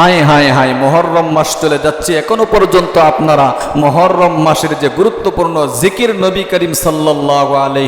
High hi hi Muharram মাস চলে যাচ্ছে। এখনও পর্যন্ত আপনারা মহরম মাসের যে গুরুত্বপূর্ণ জিকির নবী করিম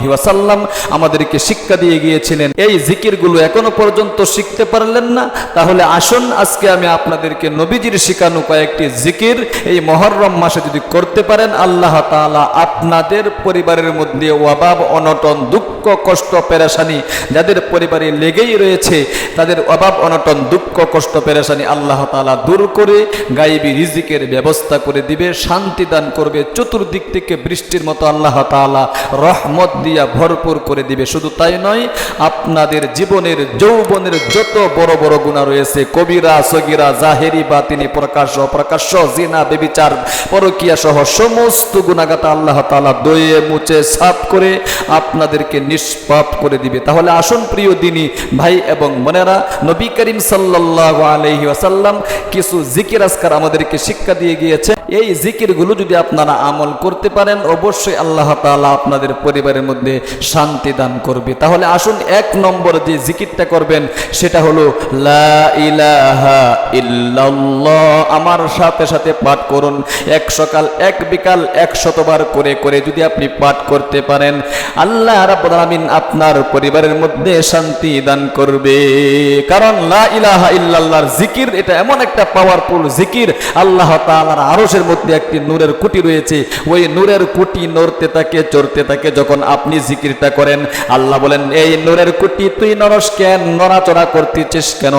ওয়াসাল্লাম আমাদেরকে শিক্ষা দিয়ে গিয়েছিলেন, এই জিকিরগুলো এখনও পর্যন্ত শিখতে পারলেন না। তাহলে আসুন, আজকে আমি আপনাদেরকে নবীজির শিখানো কয়েকটি জিকির এই মহরম মাসে যদি করতে পারেন, আল্লাহ তাআলা আপনাদের পরিবারের মধ্যে অভাব, অনটন, দুঃখ, কষ্ট, পেরেশানি, যাদের পরিবারে লেগেই রয়েছে, তাদের অভাব, অনটন, দুঃখ, কষ্ট, পেরেশানি আল্লাহ তালা দূর করে গাইবি রিজিকের ব্যবস্থা করে দিবে, শান্তি দান করবে, চতুর্দিক থেকে বৃষ্টির মতো আল্লাহ তালা রহমত দিয়া ভরপুর করে দিবে। শুধু তাই নয়, আপনাদের জীবনের, যৌবনের যত বড় বড় গুণা রয়েছে, কবিরা, সগিরা, জাহেরি বা তিনি প্রকাশ্য অপ্রকাশ্য, জিনা, বেবিচার, পরকিয়া সহ সমস্ত গুণাগাতা আল্লাহ তালা দয়ে মুছে সাফ করে আপনাদেরকে নিষ্পাপ করে দিবে। তাহলে আসুন প্রিয় দিনই ভাই এবং বোনেরা, নবী করিম সাল্লাহ আলাইহি আসাল্লাম কিছু জিকির আজকার আমাদেরকে শিক্ষা দিয়ে গিয়েছে এই জিকিরগুলো যদি আপনারা আমল করতে পারেন, অবশ্যই আল্লাহ তাআলা আপনাদের পরিবারের মধ্যে শান্তি দান করবে। তাহলে আসুন এক নম্বর যে জিকিরটা করবেন, সেটা হলো ইলাহা ইল্লাল্লাহ আমার সাথে সাথে পাঠ করুন। এক সকাল, এক বিকাল এক শতবার করে করে যদি আপনি পাঠ করতে পারেন, আল্লাহ রাব্বুল আপনার পরিবারের মধ্যে শান্তি দান করবে। কারণ, লা ইলাহা ইল্লাল্লাহর জিকির এটা এমন একটা পাওয়ারফুল জিকির। আল্লাহ তাআলার আরশের মধ্যে একটি নূরের কুটি রয়েছে। ওই নূরের কুটি নড়তে থাকে, চড়তে থাকে যখন আপনি জিকিরটা করেন। আল্লাহ বলেন, এই নূরের কুটি তুই নরস কেন? নড়াচড়া করতেছিস কেন?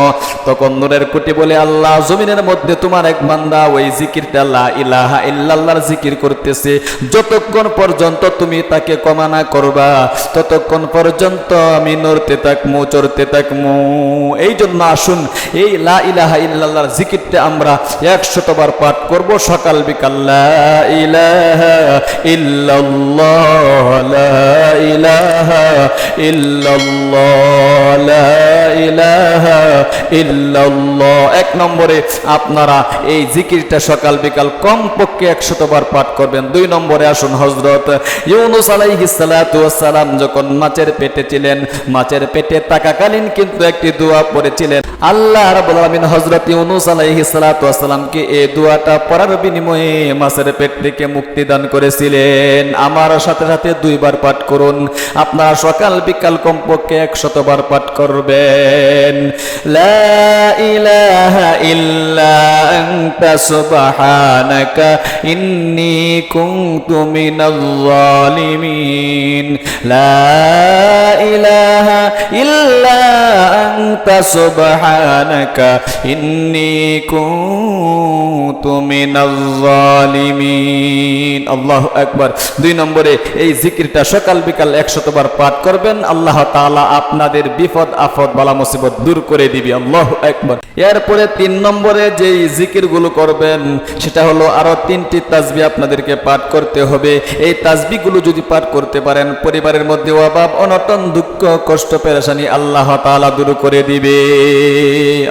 তখন নূরের কুটি বলে, আল্লাহ, জমিনের মধ্যে তোমার এক বান্দা ওই জিকিরটা লা ইলাহা ইল্লাল্লাহর জিকির করতেছে। যতক্ষণ পর্যন্ত তুমি তাকে কমানা করবা, ততক্ষণ পর্যন্ত আমি নড়তে থাকমু, চড়তে থাকমু। এই জন্য আসুন, এই লা ইলাহা ইল্লাল্লাহর জিকিরটা আমরা একশতবার পাঠ করব। সকাল বিকাল লা ইলাহা ইল্লাল্লাহ লা ইলাহা ইল্লাল্লাহ লা ইলাহা ইল্লাল্লাহ। এক নম্বরে আপনারা এই জিকিরটা সকাল বিকাল কমপক্ষে একশতবার পাঠ করবেন। দুই নম্বরে আসুন হজরত ইউনুস আলাইহিস যখন মাছের পেটে ছিলেন, মাছের পেটে থাকাকালীন কিন্তু একটি দোয়া পড়েছিলেন। আল্লাহ রাব্বুল আলামিন হযরত ইউনুস আলাইহিস এই দোয়াটা পড়ার বিনিময়ে মাছের পেট থেকে মুক্তি দান করেছিলেন। আমার সাথে সাথে দুইবার পাঠ করুন। আপনারা সকাল বিকাল কমপক্ষে একশতবার পাঠ করবেন। আনতা সুবহানাকা ইন্নী ইলাহা ইল্লা আনতা সুবহানাকা ইন্নী কুনতু মিনাল জালিমিন আল্লাহু আকবার। দুই নম্বরে এই জিকিরটা সকাল বিকাল একশতবার পাঠ করবেন। আল্লাহ তাআলা আপনাদের বিপদ আফদ বালা মুসিবত দূর করে দিবে। আল্লাহু আকবার। এরপরে তিন নম্বরে যেই জিকিরগুলো করবেন, সেটা হলো তিনটি তাসবি আপনাদেরকে পাঠ করতে হবে। এই তাসবিগুলো যদি পাঠ করতে পারেন, পরিবারের মধ্যে অভাব, অনটন, দুঃখ, কষ্ট, পেরেশানি আল্লাহ তাআলা দূর করে দিবে।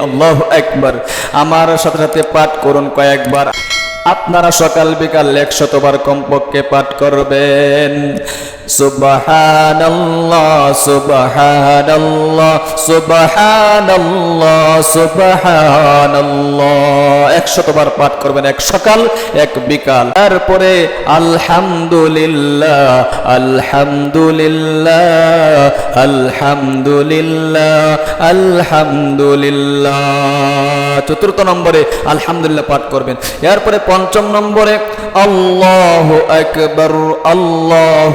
আল্লাহু আকবার। আমার সাথে সাথে পাঠ করুন কয়েকবার। আপনারা সকাল বিকাল একশতবার কমপক্ষে পাঠ করবেন। সুবহানাল্লাহ সুবহানাল্লাহ সুবহানাল্লাহ সুবহানাল্লাহ। একশতবার পাঠ করবেন, এক সকাল, এক বিকাল। তারপরে আলহামদুলিল্লাহ আলহামদুলিল্লাহ আলহামদুলিল্লাহ আলহামদুলিল্লাহ। চতুর্থ নম্বরে আলহামদুলিল্লাহ পাঠ করবেন। এরপরে পঞ্চম নম্বরে আল্লাহ আকবর, আল্লাহ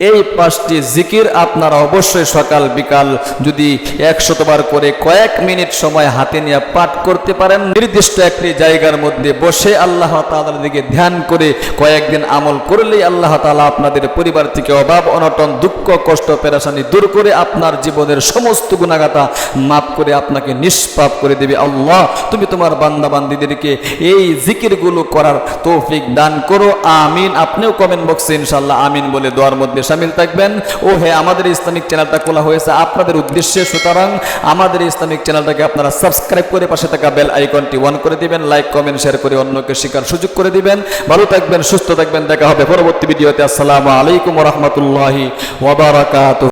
এই পাঁচটি জিকির আপনারা অবশ্যই সকাল, বিকাল যদি একশতবার করে কয়েক মিনিট সময় হাতে নিয়ে পাঠ করতে পারেন, নির্দিষ্ট একটি জায়গার মধ্যে বসে আল্লাহ তাআলার দিকে ধ্যান করে কয়েকদিন আমল করলেই আল্লাহ তাআলা আপনাদের পরিবার থেকে অভাব, অনটন, দুঃখ, কষ্ট, পেরেশানি দূর করে আপনার জীবনের সমস্ত গুণাগাতা মাফ করে আপনাকে নিষ্পাপ করে দেবে। আল্লাহ, তুমি তোমার বান্দা বান্দিদেরকে এই জিকিরগুলো করার তৌফিক দান করো। আমিন। আপনিও কমেন্ট বক্সে ইনশাল্লাহ আমিন বলে দোয়ার মধ্যে সামিল থাকবেন। ও হে, আমাদের ইসলামিক চ্যানেলটা খোলা হয়েছে। আপনাদের উদ্দেশ্যে সুতরাং আমাদের ইসলামিক চ্যানেলটাকে আপনারা সাবস্ক্রাইব করে পাশে থাকা বেল আইকনটি অন করে দিবেন, লাইক, কমেন্ট, শেয়ার করে অন্যকে শেখার সুযোগ করে দিবেন। ভালো থাকবেন, সুস্থ থাকবেন, দেখা হবে পরবর্তী ভিডিওতে। আসসালামু আলাইকুম রহমতুল্লাহি ওয়াবারাকাতুহ